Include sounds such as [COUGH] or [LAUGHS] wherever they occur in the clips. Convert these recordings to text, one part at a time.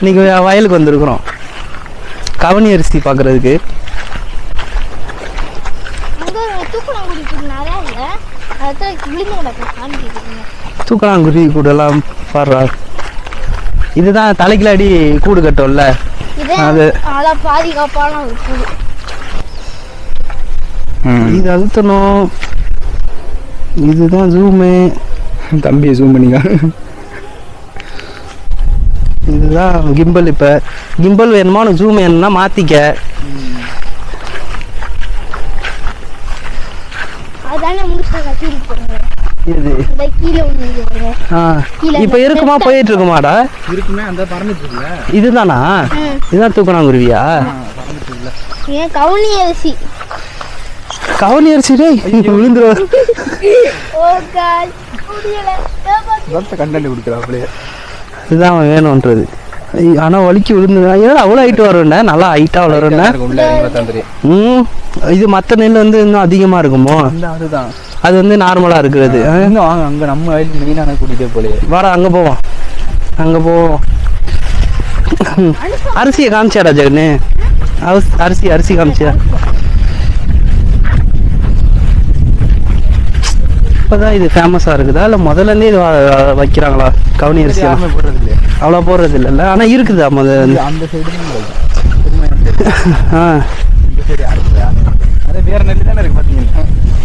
இன்னைக்கு வயலுக்கு வந்திருக்கிறோம். கவனி அரிசி பார்க்கறதுக்கு தூக்கலாங்குருவி கூடெல்லாம் பாடுறா. இதுதான் தலைக்கிலாடி கூடு கட்டும்ல. இதே அது- நல்லா பாதுகாப்பான ஒரு கூடு. இது அழுத்தணும். இதுதான் ஜூமு தம்பியை ஜூம் பண்ணிக்கா. இதுதான் கிம்பல் இப்போ. கிம்பல் வேணுமா? உனக்கு ஜூம் வேணும்னா மாற்றிக்க இப்போ இருக்குமா? போயிட்டு இருக்குமாடா இருக்குமே அந்த பறந்துட்டு இதுதானா? இதுதான் தூக்கணாங்குருவியா? இருக்குல்ல ஏன் கவுனி அரிசி? கவனி அரிசி ரத்த கண்டென்ட் கொடுக்குறாப்லையே. இதுதான் அவன் வேணுன்றது ஐய், ஆனா வலிக்கு விழுந்து ஏன்னா அவ்வளோ ஹைட் வரும்ண்ணே நல்லா ஹைட்டாக வளரும்ண்ணே ம் இது மற்ற நெல் வந்து இன்னும் அதிகமாக இருக்குமோ? இந்த அதுதான். அது வந்து நார்மலாக இருக்கிறது? இன்னும் வாங்க அங்க நம்ம வயல் மெயினான கூட்டிகிட்டே போலையே வாடா அங்கே போவோம் அங்கே போவோம் அரிசியை காமிச்சாடா ஜெகனு? அரிசி அரிசி காமிச்சியா இப்போதான் இது ஃபேமஸாக இருக்குதா? இல்லை முதல்லேருந்தே இது வ- வைக்கிறாங்களா? கவுனி அரிசி போடுறது அவ்வளோ போடுறது இல்லைல்ல. ஆனால் இருக்குதா முதல்ல இது அந்த சைடு அதே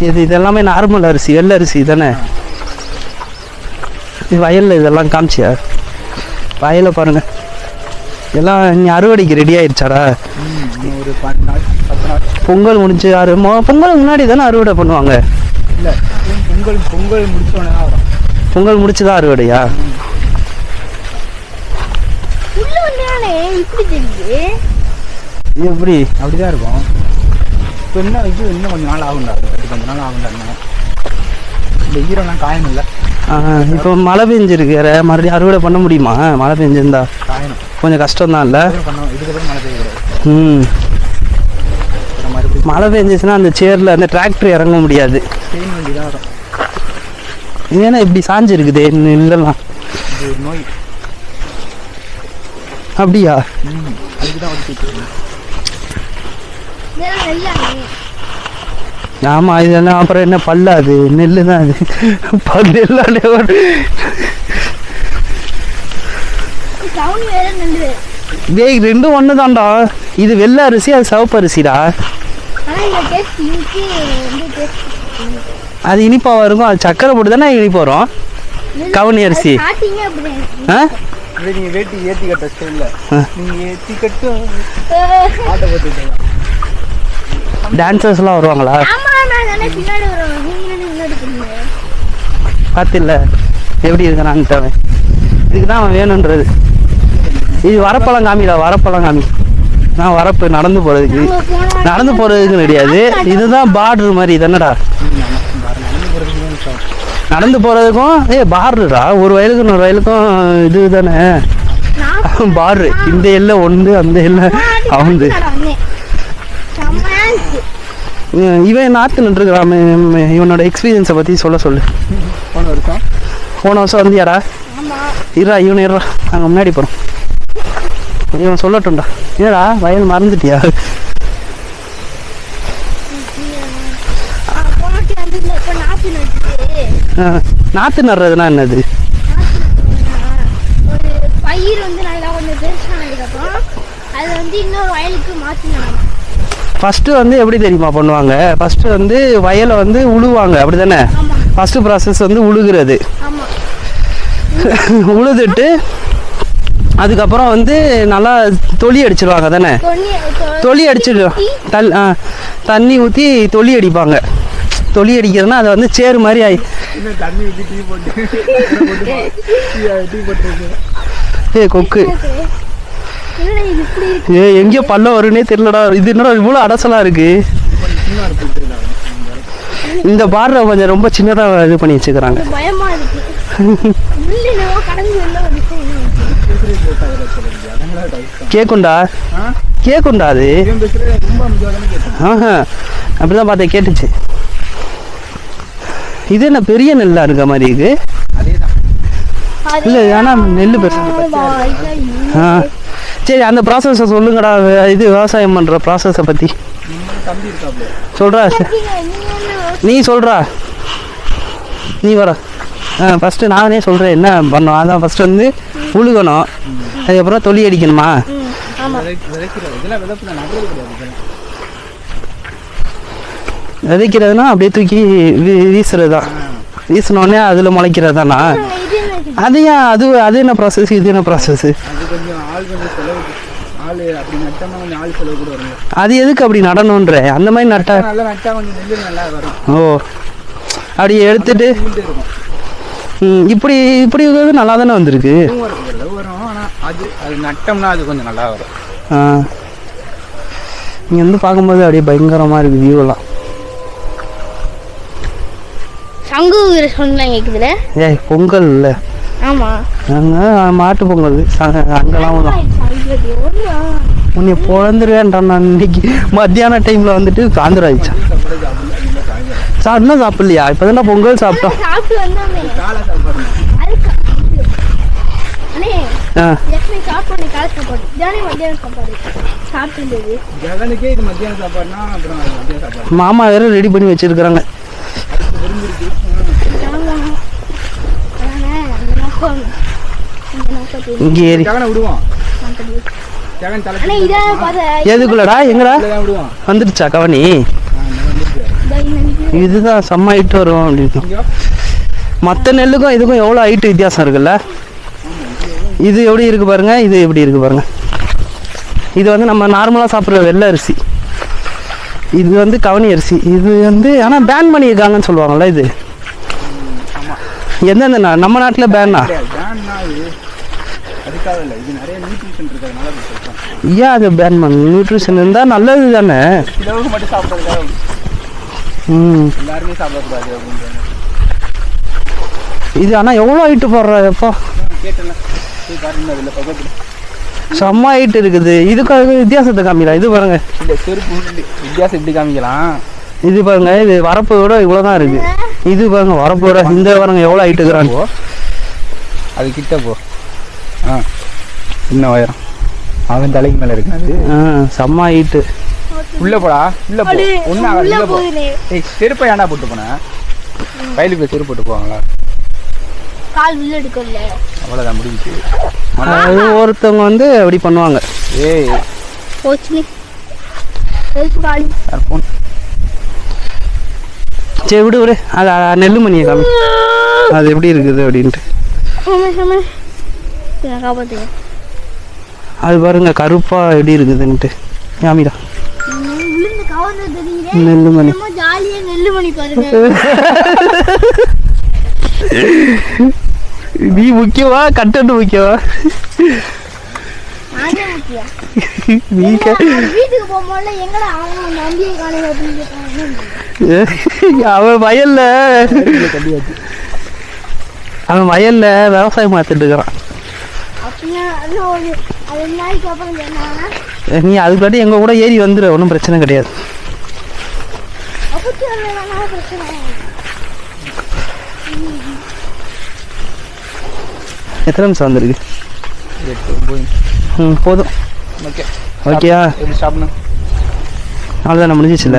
இது இதெல்லாமே நார்மல் அரிசி வெள்ளை அரிசி தானே? இது வயலில் இதெல்லாம் காமிச்சியா? வயலை பாருங்க. எல்லாம் நீ அறுவடைக்கு ரெடி ஆயிடுச்சாடா பொங்கல் முடிஞ்சு அறு மொ- பொங்கல் முன்னாடி தானே அறுவடை பண்ணுவாங்க? இல்லை பொங்கல் பொங்கல் முடிச்சோடனே பொங்கல் முடிச்சு தான் அறுவடையா வந்தானே இப்படி தெரியுது இது எப்படி? அப்படிதான் இருக்கும். இப்போ இன்னும் இது இன்னும் கொஞ்சம் நாள் ஆகும்டா. அது பத்து கொஞ்ச நாள் ஆகும்டா இன்னும். இந்த ஈரம்லாம் காயம் இல்லை? இப்போ மழை பெஞ்சிருக்கு. வேற மறுபடியும் அறுவடை பண்ண முடியுமா? மழை பெஞ்சிருந்தா. காயணும். கொஞ்சம் கஷ்டம் தான் இல்லை? இதுக்கப்புறம் மழை பெய்யக்கூடாது. ம். மழை பெஞ்சிச்சுன்னா அந்த சேரில் அந்த டிராக்டர் இறங்க முடியாது. இது என்ன இப்படி சாஞ்சிருக்குதே இல்லைலாம் இது ஒரு நோய். அப்படியா? ஆமா இதெல்லாம் அப்புறம் என்ன பல்லு அது. நெல்லு தான் அது பல்லு எல்லாம் டேய் ரெண்டும் ஒன்று தான்டா இது வெள்ளை அரிசி அது சிவப்பு அரிசிடா. அது இனிப்பாக இருக்கும் அது சக்கரை போட்டு தானே இனிப்பு வரும்? கவுனி அரிசி. ஆ? இப்படி நீங்கள் வேட்டி ஏற்றி கட்ட ஸ்டைலில் ஆ. நீங்கள் ஏற்றி கட்டு. ஆட்டை போட்டுட்டு டான்சர்ஸ்லாம் வருவாங்களா? ஆமா நான் தானே பின்னாடி நீங்க முன்னாடி பார்த்தில்ல. எப்படி இருக்கிறான்ட்டு அவன். இதுக்கு தான் அவன் வேணுன்றது. இது வரப்பழம் காமிடா வரப்பழம் காமி நான் வரப்பு நடந்து போகிறதுக்கு நாங்க நடந்து போகிறதுக்கு கிடையாது. இதுதான் பார்டர் மாதிரி தானடா நடந்து போகிறதுக்கு நடந்து போகிறதுக்கும் ஏ பார்டரா ஒரு வயலுக்கு இன்னொரு வயலுக்கும் இது தானே? பாரு இந்த எல்லை ஒன்று அந்த எல்லை அவந்து. இவன் இவன் நாற்று நட்டுருக்கிறான் இவனோட எக்ஸ்பீரியன்ஸை பற்றி சொல்ல சொல்லு. போன வருஷம்? போன வருஷம் வந்தியாடா? இருடா இவனு இருடா நாங்கள் முன்னாடி போகிறோம் இவன் சொல்லட்டும்டா. ஏடா வயல் மறந்துட்டியா ஆ, போன வாட்டி வந்து இந்த இப்ப நாத்து நட்டு ஆ, நாற்று நடுறதுனா என்னது? பயிர் வந்து நல்லா கொஞ்சம் பெருசானதுக்கப்புறம் அது வந்து இன்னொரு வயலுக்கு மாற்றி நடணும் ஃபஸ்ட்டு வந்து எப்படி தெரியுமா பண்ணுவாங்க? ஃபஸ்ட்டு வந்து வயலை வந்து உழுவாங்க அப்படி தானே ஃபஸ்ட்டு ப்ராசஸ் வந்து உழுகிறது. [LAUGHS] உழுதுட்டு அதுக்கப்புறம் வந்து நல்லா தொளி அடிச்சிருவாங்க தானே? தொளி அடிச்சிடு தல் தண்ணி ஊற்றி தொளி அடிப்பாங்க. தொளி அடிக்கிறதுனா அதை வந்து சேறு மாதிரி ஆகி தண்ணி ஊற்றி டீ போட்டு ஏ கொக்கு. ஏ எங்கேயோ பள்ளம் வருன்னே தெரியலடா. இது என்னடா இவ்வளோ அடசலாக இருக்கு. இந்த பார்டரை கொஞ்சம் ரொம்ப சின்னதாக இது பண்ணி வச்சுக்கிறாங்க. கேக்குண்டா கேக்குண்டா அது. ஆஹா அப்படிதான் பார்த்தேன் கேட்டுச்சு. இது என்ன பெரிய நெல்லா இருக்க மாதிரி இருக்கு இல்லை ஆனால் நெல் பெருசு சரி அந்த ப்ராசஸை சொல்லுங்கடா. இது விவசாயம் பண்ணுற ப்ராசஸை பற்றி சொல்கிறா நீ சொல்கிறா நீ வர. ஆ ஃபஸ்ட்டு நானே சொல்கிறேன் என்ன பண்ணோம்? அதான் ஃபஸ்ட்டு வந்து உழுகணும். அதுக்கப்புறம் தொலி அடிக்கணுமா ம், ஆமா விதை- விதைக்கிறது இதெல்லாம் விதப்புல நடுறது கிடையாது இதெல்லாம். விதைக்கிறதுனா அப்படியே தூக்கி வீ வீசுறது தான் வீசினோடனே அதில் முளைக்கிறது தானா அது ஏன் அது அது என்ன ப்ராசஸ் இது என்ன ப்ராசஸ் அது கொஞ்சம் ஆள் கொஞ்சம் செலவு ஆள் அப்படி நட்டோம்னா கொஞ்சம் ஆள் செலவு கூட வருங்க அது எதுக்கு அப்படி நடணுன்ற அந்த மாதிரி நட்டா ஓ. அப்படி எடுத்துட்டு இப்படி இப்படி இருக்கிறது நல்லா தானே வந்திருக்கு? அது அது நட்டோம்னா அது கொஞ்சம் நல்லா வரும். இங்கே வந்து பார்க்கும்போது அப்படியே பயங்கரமாக இருக்குது வியூவெல்லாம் சங்கு கேக்குதுல? ஏய் பொங்கல் இல்லை. ஆமா. அங்கே மாட்டு பொங்கல். ச- அங்கெல்லாம் தான் உன்னை பொழந்துருவேன்டா நான் இன்னைக்கு. மத்தியான டைமில் வந்துட்டு சாயந்தரம் ஆயிடுச்சா சா இன்னும் சாப்பிட்லையா? இப்போ தானே பொங்கல் சாப்பிட்டோம். சாப்பிட்டு வந்தோமே காலை சாப்பாடு அதுக்கு அண்ணே ஆ மாமா வேற ரெடி பண்ணி வச்சிருக்கிறாங்க ஆமா அதானே அந்த நோக்கம் இந்த நோக்கத்தை இங்கே ஏறி ஜெகனை விடுவோம் மாட்டது ஜெகன் தலை அண்ணே இதை பார்த்த எதுக்குள்ளடா எங்கடா? வந்துடுச்சா கவனி. இதுதான் செம்ம ஹைட் வரும் அப்படின்னு இங்கோ மற்ற நெல்லுக்கும் இதுக்கும் எவ்வளோ ஹைட் வித்தியாசம் இருக்குல்ல? இது எப்படி இருக்கு பாருங்க இது எப்படி இருக்கு பாருங்க. இது வந்து நம்ம நார்மலாக சாப்பிட்ற வெள்ளை அரிசி. இது வந்து கவனி அரிசி. இது வந்து ஆனால் பேன் பண்ணியிருக்காங்கன்னு சொல்லுவாங்கல்ல இது எந்தெந்த நா- நம்ம நாட்டில் பேனா கிடையாது. வேன்னா இது அதுக்காக இல்லை இது நிறைய நியூட்ரிஷன் இருக்கிறதுனால அப்படி சொல்றேன் ஏன் அது பேன் பண்ண? நியூட்ரிஷன் இருந்தால் நல்லது தானே? ம். இது ஆனால் எவ்வளோ ஹைட்டு போடுற எப்போ? செம்ம ஹைட் இருக்குது. இதுக்காக வித்தியாசத்தை காமிக்கலாம். இது பாருங்க. வித்தியாசம் எப்படி காமிக்கலாம். இது பாருங்க இது வரப்பு விட இவ்வளோ தான் இருக்கு. இது பாருங்க வரப்பு விட இந்த பாருங்க எவ்வளோ ஹைட் இருக்கிறாங்க போ. அது கிட்ட போ. ஆ இன்னும் உயரம் அவன் தலைக்கு மேலே இருக்கு அது. ஆ செம்ம ஹைட்டு உள்ள போடா உள்ள போ. ஆகாது உள்ள போ. ஏய் செருப்பை ஏன்டா போட்டு போனேன் வயலுக்கு செருப்பு போட்டு போவாங்களா? கால் உள்ள எடுக்கல அது ஒருத்தவங்க வந்து அப்படி பண்ணுவாங்க. ஏய். போச்சுனே. செருப்பு காலி? யார் ஃபோன் சரி விடு விடு. அது நெல்லுமணியை காமி. அது எப்படி இருக்குது அப்படின்ட்டு. அது பாருங்க கருப்பா எப்படி இருக்குதுன்ட்டு. காமிடா நெல்லுமணி [LAUGHS] நீ முக்கியவா கண்டென்ட் முக்கியவா முக்கியம். நீ வீட்டுக்கு போகும்போது எங்கடா அவன் நம்பியை காணும் அப்படின்னு அவன் வயல்ல அவன் வயல்ல விவசாயம் பார்த்துட்டு இருக்கிறான். நீ அதுக்காட்டி எங்க கூட ஏறி வந்துடு ஒன்றும் பிரச்சனை கிடையாது. எத்தனை நிமிஷம் வந்திருக்கு? ம் போதும். ஓகே. ஓகேயா? அவ்வளோதான் முடிஞ்சிச்சுல?